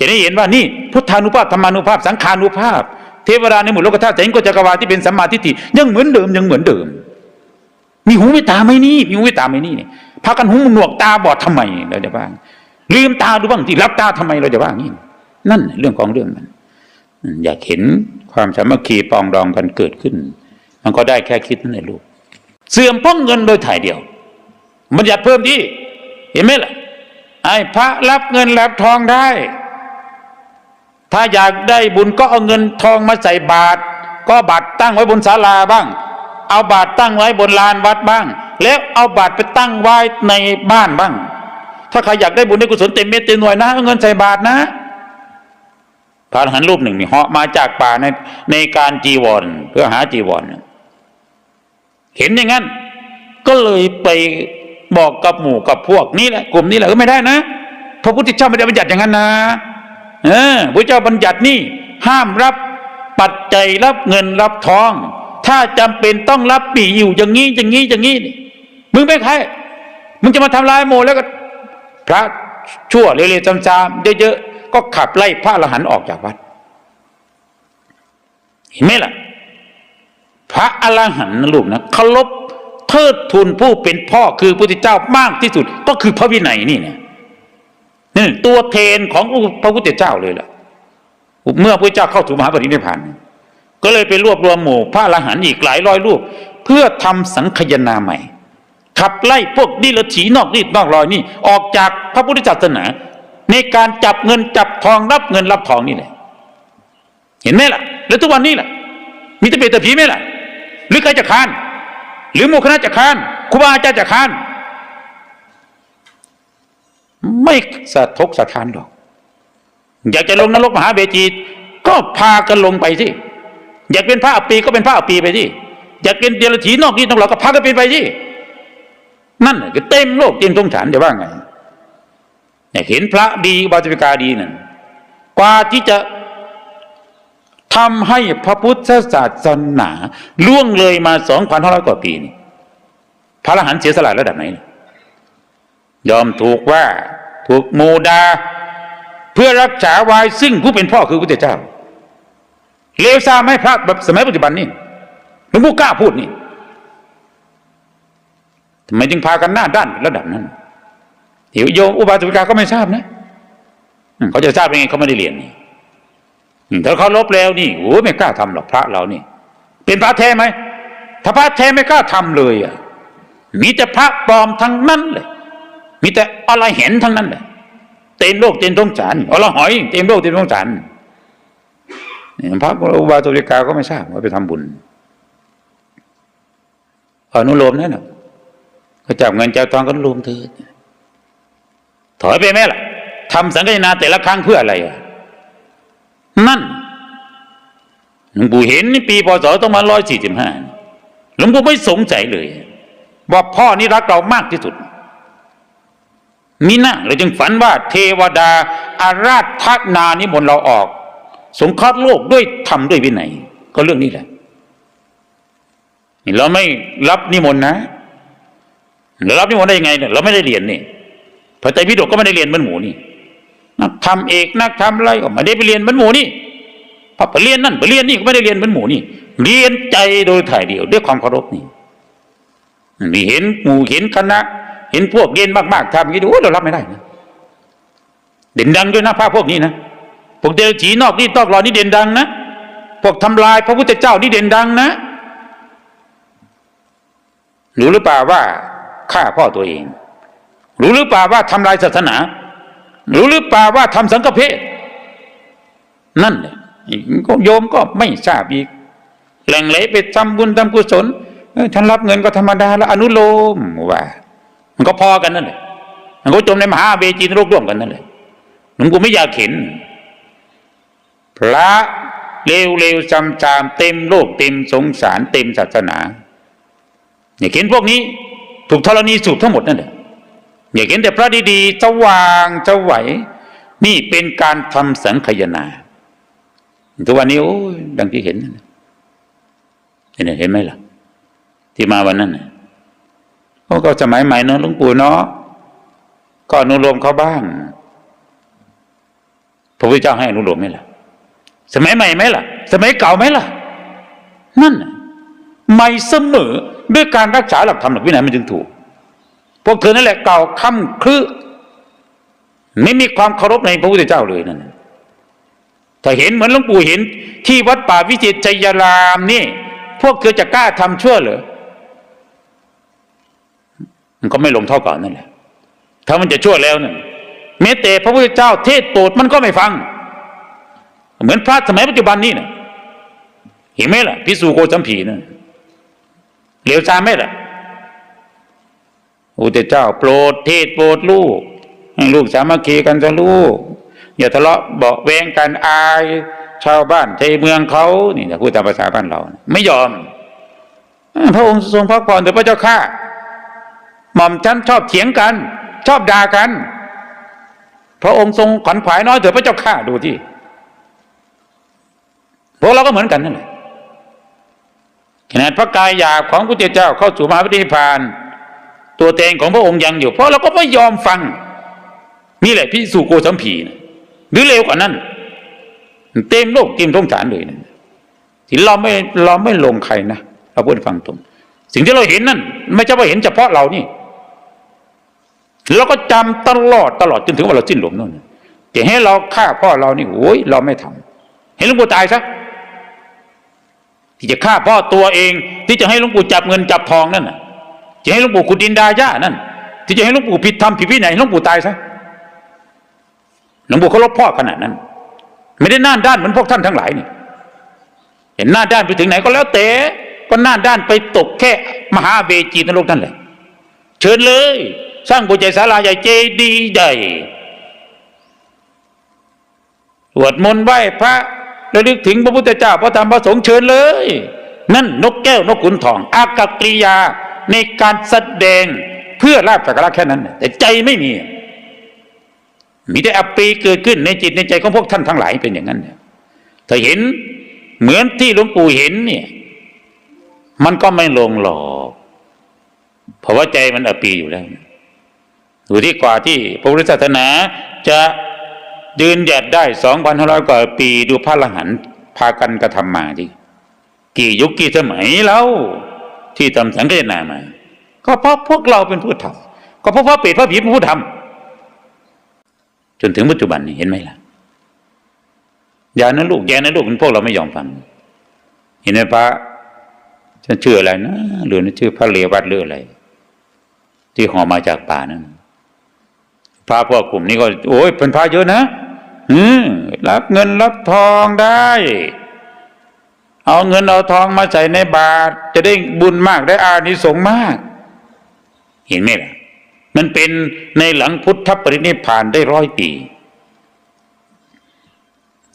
จะได้เห็นว่านี่พุทธานุภาพธรรมานุภาพสังขานุภาพ เทวดาในหมู่โลกธาตุแสงโกจักรวาลที่เป็นสัมมาทิฏฐิยังเหมือนเดิมยังเหมือนเดิม มีหูไม่ตาไม่นี่มีหูไม่ตาไม่นี่เนี่ยพากันหูหนวกตาบอดทำไมเราจะบ้างลืมตาดูบ้างที่รับตาทำไมเราจะบ้างนี่นั่นเรื่องของเรื่องมันอยากเห็นความสามัคคีปองดองกันเกิดขึ้น มันก็ได้แค่คิดนั่นแหละลูกเสื่อมพ้องเงินโดยถ่ายเดียว มันอยากเพิ่มที่เห็นไหมล่ะไอ้พระรับเงินรับทองได้ ถ้าอยากได้บุญก็เอาเงินทองมาใส่บาตรก็บาตรตั้งไว้บนศาลาบ้าง เอาบาตรตั้งไว้บนลานวัดบ้าง แล้วเอาบาตรไปตั้งไว้ในบ้านบ้าง ถ้าใครอยากได้บุญได้กุศลเต็มเม็ดเต็มหน่วยนะเอาเงินใส่บาตรนะพระอรหันต์รูปหนึ่งนี่เหาะมาจากป่าในในการจีวรเพื่อหาจีวรเห็นอย่างนั้น ก็เลยไปบอกกับหมู่กับพวกนี่แหละกลุ่มนี้แหละเออไม่ได้นะ พระพุทธเจ้าไม่ได้บัญญัติอย่างนั้นนะ เออพระเจ้าบัญญัตินี่ห้ามรับปัจจัยรับเงินรับทอง ถ้าจำเป็นต้องรับปีอยู่อย่างนี้อย่างนี้อย่างนี้มึงเป็นใครมึงจะมาทำลายโมแล้วก็ พระชั่วเร็วๆจำๆเยอะๆก็ขับไล่พระอรหันต์ออกจากวัด เห็นไหมล่ะ พระอรหันต์นะลูกนะเคารพเทิดทูนผู้เป็นพ่อคือพระพุทธเจ้ามากที่สุด ก็คือพระวินัยนี่เนี่ย นี่ตัวเทนของพระพุทธเจ้าเลยล่ะเมื่อพระเจ้าเข้าถึงมหาปรินิพพานก็เลยไปรวบรวมหมู่พระอรหันต์อีกหลายร้อยรูป เพื่อทำสังคายนาใหม่ ขับไล่พวกดิลถีนอกรีดนอกรอยนี่ ออกจากพระพุทธศาสนา ในการจับเงินจับทองรับเงินรับทองนี่แหละเห็นไหมล่ะ แล้วทุกวันนี้ล่ะ มีแต่เปรตแต่ผีไหมล่ะ หรือใครจะคาน หรือโมคณะจะคานครูบาอาจารย์จะคาน ไม่สะทกสะท้านหรอก อยากจะลงนรกมหาเบจีก็พากันลงไปสิอยากเป็นพระอัปปีก็เป็นพระอัปปีไปสิอยากเป็นเดรัจฉีนอกนี่นอกเราก็พากันเป็นไปสินั่นน่ะก็เต็มโลกเต็มสงสารจะว่าไงอยากเห็นพระดีบาจิกาดีนั่นกว่าที่จะทำให้พระพุทธศาสนาล่วงเลยมาสองพันห้าร้อยกว่าปีนี่พระอรหันต์เสียสละระดับไหนเนี่ย ยอมถูกว่าถูกโมดา เพื่อรักษาวายซึ่งผู้เป็นพ่อคือพระเจ้า เลวซาไหมพระแบบสมัยปัจจุบันนี่หลวงพ่อกล้าพูดนี่ทำไมจึงพากันหน้าด้านระดับนั้นเดี๋ยวโยมอุบาสิกาก็ไม่ทราบนะเขาจะทราบยังไงเขาไม่ได้เรียนนี่ถ้าเขาลบแล้วนี่โอ้ไม่กล้าทำหรอกพระเรานี่ เป็นพระแท้ไหมถ้าพระแท้ไม่กล้าทำเลยอะมีแต่พระปลอมทั้งนั้นเลย มีแต่อะไรเห็นทั้งนั้นเลยเต็มโลกเต็มท้องสารอรหอยเต็มโลกเต็มท้องสารนี่พระอุบาสิกาก็ไม่ทราบว่าไปทำบุญอนุโลมนั่นนะเขาจับเงินเจ้าทองก็รวมเถิดถอยไปไหมล่ะทำสังฆนาแต่ละครั้งเพื่ออะไรอะนั่นหลวงปู่เห็นปีปีพศต้องมาร้อยสี่สิบห้าหลวงปู่ไม่สงสัยเลย ว่าพ่อนี่รักเรามากที่สุด มีน้าเราจึงฝันว่าเทวดาอาราธนานิมนต์เราออก สงเคราะห์โลกด้วยทำด้วยวินัย ก็เรื่องนี้แหละเราไม่รับนิมนต์นะเรารับนิมนต์ได้ยังไงเนี่ยเราไม่ได้เรียนนี่พระไตรปิฎกก็ไม่ได้เรียนเหมือนหมูนี่นักทำเอกนักทำอะไรก็ไม่ได้ไปเรียนเหมือนหมูนี่พอไปเรียนนั่นไปเรียนนี่ก็ไม่ได้เรียนเหมือนหมูนี่ เรียนใจโดยถ่ายเดียวด้วยความเคารพนี่นี่เห็นหมู่เห็นคณะ เห็นพวกเรียนมากๆทำอย่างนี้ดูเรารับไม่ได้นะเด่นดังด้วยนะพระพวกนี้นะพวกเดรัจฉีนอกนี่ตอกรอนี่เด่นดังนะพวกทำลายพระพุทธเจ้านี่เด่นดังนะรู้หรือเปล่าว่าฆ่าพ่อตัวเอง รู้หรือเปล่าว่าทำลายศาสนา รู้หรือเปล่าว่าทำสังฆเพศนั่นแหละก็โยมก็ไม่ทราบอีกแหล่งไหลไปทำบุญทำกุศลเออฉันรับเงินก็ธรรมดาแล้วอนุโลมว่า มันก็พอกันนั่นแหละมันก็จมในมหาเวจีนรกร่วมกันนั่นแหละหลวงกูไม่อยากเห็น พระเลวเลวจำจามเต็มโลกเต็มสงสารเต็มศาสนา อย่าเห็นพวกนี้ ถูกธรณีสูบทั้งหมดนั่นแหละอย่าเห็นแต่พระดีๆจะวางจะไหว นี่เป็นการทำสังขยนาทุกวันนี้โอ้ยดังที่เห็นนั่นเห็นไหมเห็นไหมล่ะ ที่มาวันนั้นน่ะ โอ้ก็สมัยใหม่เนอะหลวงปู่เนาะก็อนุโลมเขาบ้างพระพุทธเจ้าให้อนุโลมไหมล่ะ สมัยใหม่ไหมล่ะ สมัยเก่าไหมล่ะ นั่นใหม่เสมอด้วยการรักษาหลักธรรมหลักวินัยมันจึงถูก พวกเธอนั่นแหละเก่าคำคลือไม่มีความเคารพในพระพุทธเจ้าเลยนั่นถ้าเห็นเหมือนหลวงปู่เห็น ที่วัดป่าวิจิตรชัยรามนี่ พวกเธอจะกล้าทำชั่วเหรอ มันก็ไม่ลงเท่าก่อนนั่นแหละ ถ้ามันจะชั่วแล้วนั่นแม้แต่พระพุทธเจ้าเทศโปรดมันก็ไม่ฟัง เหมือนพระสมัยปัจจุบันนี้นะเห็นไหมล่ะพิสูโกจัมผีนะเหลวซามไหมล่ะพระพุทธเจ้า โปรดเทศโปรดลูกให้ลูกสามัคคีกันจะลูก อย่าทะเลาะเบาแวงกันอาย ชาวบ้านไทเมืองเขานี่นะพูดตามภาษาบ้านเรานะไม่ยอม พระองค์ทรงพักผ่อนเถิดพระเจ้าข้า ม่อมฉันชอบเถียงกัน ชอบด่ากัน พระองค์ทรงขวัญขวายน้อยเถิดพระเจ้าข้าดูที่พวกเราก็เหมือนกันนั่นแหละขนาดพระกายหยาบของพระเจ้าเข้าสู่มหาวิทยาพาน ตัวแทนของพระองค์ยังอยู่ เพราะเราก็ไม่ยอมฟัง นี่แหละพี่สุโกสัมพีนะหรือเร็วกว่านั้น เต็มโลกเต็มท้องฐานเลยนะที่เราไม่เราไม่ลงใครนะเราพูดฟังตรง สิ่งที่เราเห็นนั่น ไม่ใช่ว่าเห็นเฉพาะเรานี่ เราก็จำตลอดตลอดจนถึงว่าเราสิ้นลมนั่นแต่ให้เราฆ่าพ่อเรานี่โอ้ยเราไม่ทำให้หลวงปู่ตายซะที่จะฆ่าพ่อตัวเอง ที่จะให้หลวงปู่จับเงินจับทองนั่นน่ะจะให้หลวงปู่ขุดดินดาย่านั่น ที่จะให้หลวงปู่ผิดธรรมผิดวินัยให้หลวงปู่ตายซะหลวงปู่เขาลบพ่อขนาดนั้น ไม่ได้น่านด้านเหมือนพวกท่านทั้งหลายนี่เห็นหน้าด้านไปถึงไหนก็แล้วแต่ก็หน้าด้านไปตกแค่มหาเวจีนรกนั่นแหละ เชิญเลย สร้างบุญใจศาลาใหญ่เจดีย์ใหญ่สวดมนต์ไหว้พระระลึกถึงพระพุทธเจ้าพระธรรมพระสงฆ์เชิญเลย นั่นนกแก้วนกขุนทอง อากัปกิริยาในการแสดงเพื่อลาบสักการะแค่นั้น แต่ใจไม่มี มีแต่อัปปีเกิดขึ้นในจิตในใจของพวกท่านทั้งหลายเป็นอย่างนั้นเนี่ยถ้าเห็นเหมือนที่หลวงปู่เห็นเนี่ย มันก็ไม่ลงหรอกเพราะว่าใจมันอัปปีอยู่แล้ว ดูที่กว่าที่พระพุทธศาสนาจะยืนหยัดได้สองพันห้าร้อยกว่าปีดูพระอรหันพากันกระทำมาดิกี่ยุคกี่สมัยแล้วที่ทำสังเกตนามา ก็เพราะพวกเราเป็นผู้ทำก็เพราะพระเปรตพระผีเป็นผู้ทำจนถึงปัจจุบันนี้เห็นไหมล่ะย่านะลูกอย่านะลูกเป็นพวกเราไม่ยอมฟังเห็นไหมพระฉันชื่ออะไรนะหรือชื่อพระเลวัดหรืออะไร ที่ห่อมาจากป่านั้น พระพวกกลุ่มนี้ก็ โอ้ยเป็นพระเยอะนะอืมรับเงินรับทองได้ เอาเงินเอาทองมาใส่ในบาตรจะได้บุญมากได้อานิสงส์มาก เห็นไหมล่ะ มันเป็นในหลังพุทธปรินิพานได้ร้อยปี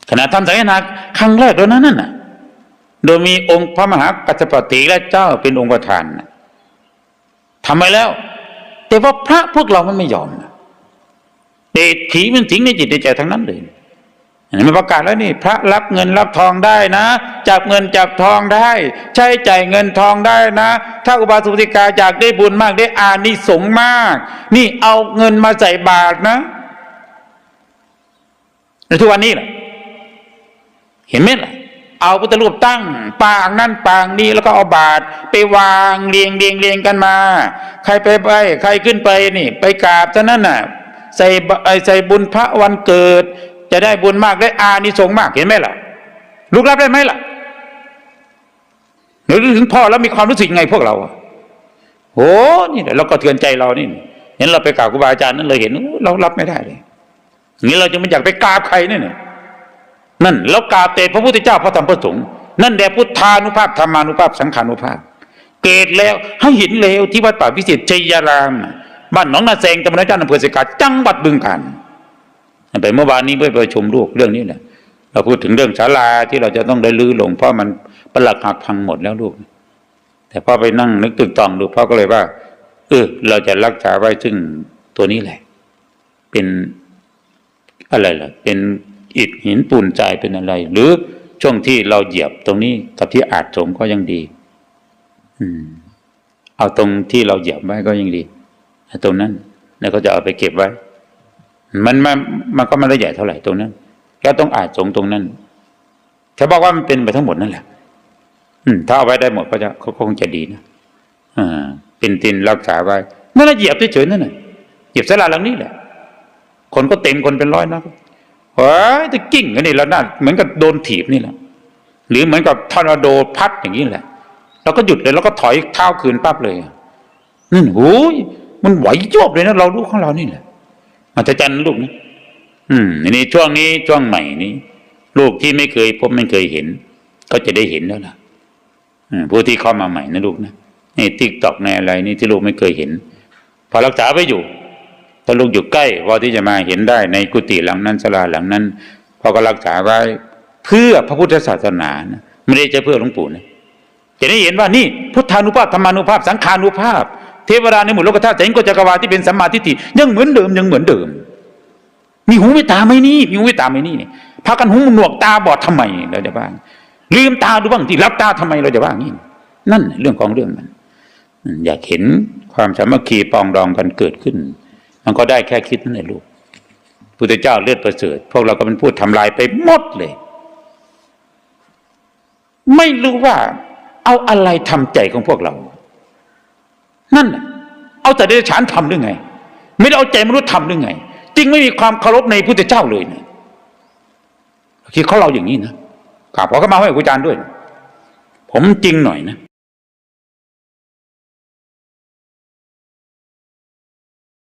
ขณะทำสังฆนาครั้งแรกแล้วนั้นน่ะ โดยมีองค์พระมหากัจจปติและเจ้าเป็นองค์ประธานน่ะทำไปแล้ว แต่ว่าพระพวกเรามันไม่ยอมนะ เดชผีมันสิงในจิตในใจทั้งนั้นเลยมันประกาศแล้วนี่ พระรับเงินรับทองได้นะ จับเงินจับทองได้ ใช้จ่ายเงินทองได้นะ ถ้าอุบาสกติกาอยากได้บุญมากได้อานิสงส์มาก นี่เอาเงินมาใส่บาตรนะในทุกวันนี้แหละเห็นไหมล่ะ เอาพุทธรูปตั้ง ปางนั่นปางนี้แล้วก็เอาบาตรไปวางเรียงเรียงเรียงกันมา ใครไปไปใครขึ้นไปนี่ ไปกราบท่านั้นน่ะ ใส่ไอ้ใส่บุญพระวันเกิด จะได้บุญมากได้อานิสงส์มากเห็นไหมล่ะลูกรับได้ไหมล่ะเดี๋ยวถึงพ่อแล้วมีความรู้สึกไงพวกเราอะโอ้นี่เราก็เตือนใจเรานี่เห็นเราไปกราบครูบาอาจารย์นั้นเลยเห็นเรารับไม่ได้เลยนี่เราจะไม่อยากไปกราบใครเนี่ยนั่นเรากราบแต่พระพุทธเจ้าพระธรรมพระสงฆ์นั่นแหละพุทธานุภาพธรรมานุภาพสังขานุภาพ เกิดแล้วให้เห็นแล้วที่วัดป่าวิเศษชัยราม บ้านหนองนาแซงตำบลนาจ้านอำเภอเสกาจังหวัดบึงกาฬไปเมื่อวานนี้เพื่อประชุมลูกเรื่องนี้แหละเราพูดถึงเรื่องศาลาที่เราจะต้องได้ลื้อลงเพราะมันปลักหักพังหมดแล้วลูก แต่พ่อไปนั่งนึกตึกตองดูพ่อก็เลยว่าเออเราจะรักษาไว้ซึ่งตัวนี้แหละ เป็นอะไรล่ะ เป็นอิฐหินปูนใจเป็นอะไร หรือช่วงที่เราเหยียบตรงนี้กับที่อาจสมก็ยังดี อืม เอาตรงที่เราเหยียบไว้ก็ยังดี ตรงนั้นแล้วก็จะเอาไปเก็บไว้ มันมันมันก็ไม่ได้ใหญ่เท่าไหร่ตรงนั้นก็ต้องอาจสงตรงนั้นเขาบอกว่ามันเป็นไปทั้งหมดนั่นแหละ อืมถ้าเอาไว้ได้หมดก็จะก็คงจะดีนะอ่าเป็นตินรักษาไว้นั่นแหละเหยียบเฉยๆนั่นน่ะเหยียบสลาหลังนี้แหละ คนก็เต็มคนเป็นร้อยนะเฮ้ยจะกิ้งกันนี่แล้วน่าเหมือนกับโดนถีบนี่แหละหรือเหมือนกับทอร์นาโดพัดอย่างนี้แหละเราก็หยุดเลยแล้วก็ถอยเท้าคืนปั๊บเลยนั่นโอ้ย มันไหวโยบเลยนะเราลูกของเรานี่แหละอัศจรรย์ลูกนะอืมอันนี้ช่วงนี้ช่วงใหม่นี้ลูกที่ไม่เคยพบไม่เคยเห็น ก็จะได้เห็นแล้วล่ะผู้ที่เข้ามาใหม่นะลูกนะนี่ติ๊กตอกในอะไรนี่ที่ลูกไม่เคยเห็น พอรักษาไว้อยู่ถ้าลูกอยู่ใกล้พอที่จะมาเห็นได้ในกุฏิหลังนั้นศาลาหลังนั้นพอก็รักษาไว้เพื่อพระพุทธศาสนานะไม่ได้จะเพื่อหลวงปู่นะจะได้เห็นว่านี่พุทธานุภาพธรรมานุภาพ สังขานุภาพ เทวดาในหมู่โลกธาตุแสงโกจักรวาลที่เป็นสัมมาทิฏฐิยังเหมือนเดิมยังเหมือนเดิม มีหูไม่ตาไหม่นี่มีหูไม่ตาไหม่นี่เนี่ยพากันหูหนวกตาบอดทำไมเราจะบ้างลืมตาดูบ้างที่รับตาทำไมเราจะบ้างนี่นั่นเรื่องของเรื่องมันอยากเห็นความสามัคคีปองดองกันเกิดขึ้น มันก็ได้แค่คิดนั่นแหละลูกพุทธเจ้าเลือดประเสริฐพวกเราก็เป็นผู้ทำลายไปหมดเลย ไม่รู้ว่า เอาอะไรทำใจของพวกเรา นั่นเอาแต่เดรัจฉานทำหรือไง ไม่ได้เอาใจมนุษย์ทำหรือไงจึงไม่มีความเคารพในพุทธเจ้าเลยเนี่ยคิดเขาเราอย่างนี้นะกราบขอเข้ามาให้ครูอาจารย์ด้วย ผมจริงหน่อยนะ